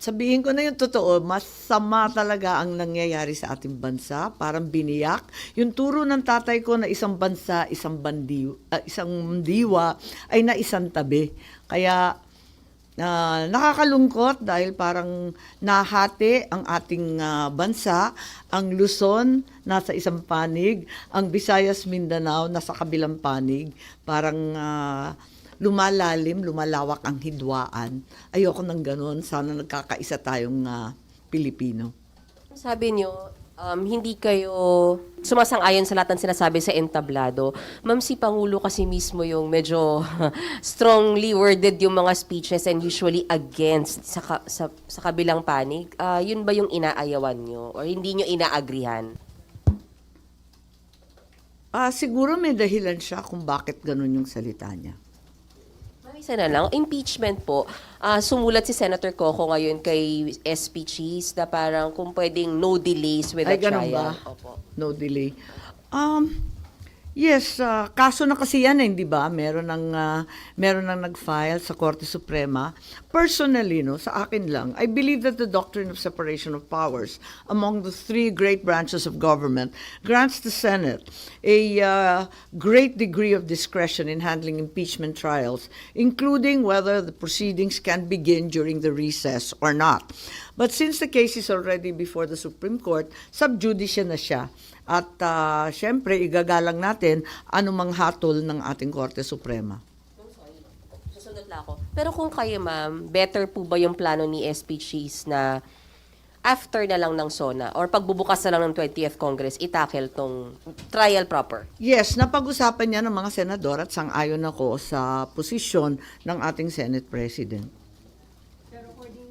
sabihin ko na yung totoo, masama talaga ang nangyayari sa ating bansa. Parang biniyak. Yung turo ng tatay ko na isang bansa, isang bandiw, ah, isang diwa ay na isang tabi. Kaya ah, nakakalungkot dahil parang nahati ang ating ah, bansa, ang Luzon nasa isang panig, ang Visayas Mindanao nasa kabilang panig, parang ah, lumalalim, lumalawak ang hidwaan. Ayoko ng ganun. Sana nagkakaisa tayong ah, Pilipino. Sabi niyo, um, hindi kayo sumasang-ayon sa lahat ng sinasabi sa entablado. Ma'am, si Pangulo kasi mismo yung medyo strongly worded yung mga speeches and usually against sa, ka- sa, sa kabilang panig. Ah, yun ba yung inaayawan nyo? Or hindi nyo inaagrihan? Ah, siguro may dahilan siya kung bakit ganun yung salita niya. Isa na lang. Impeachment po, ah, sumulat si Senator Coco ngayon kay SP Cheese na parang kung pwedeng no delays with Ay, the ganun trial. ba? Opo. No delay. Um, yes, ah, kaso na kasi yan eh, di ba? Meron ng, ah, meron ng nag-file sa Korte Suprema. Personally, no, sa akin lang, I believe that the doctrine of separation of powers among the three great branches of government grants the Senate a ah, great degree of discretion in handling impeachment trials, including whether the proceedings can begin during the recess or not. But since the case is already before the Supreme Court, sub judice na siya. At uh, syempre, igagalang natin anumang hatol ng ating Korte Suprema. Susunod lang ako. Pero kung kayo, ma'am, better po ba yung plano ni SP Cheese na after na lang ng SONA or pagbubukas na lang ng 20th Congress, itakel tong trial proper? Yes, napag-usapan niya ng mga senador at sang-ayon ako sa posisyon ng ating Senate President.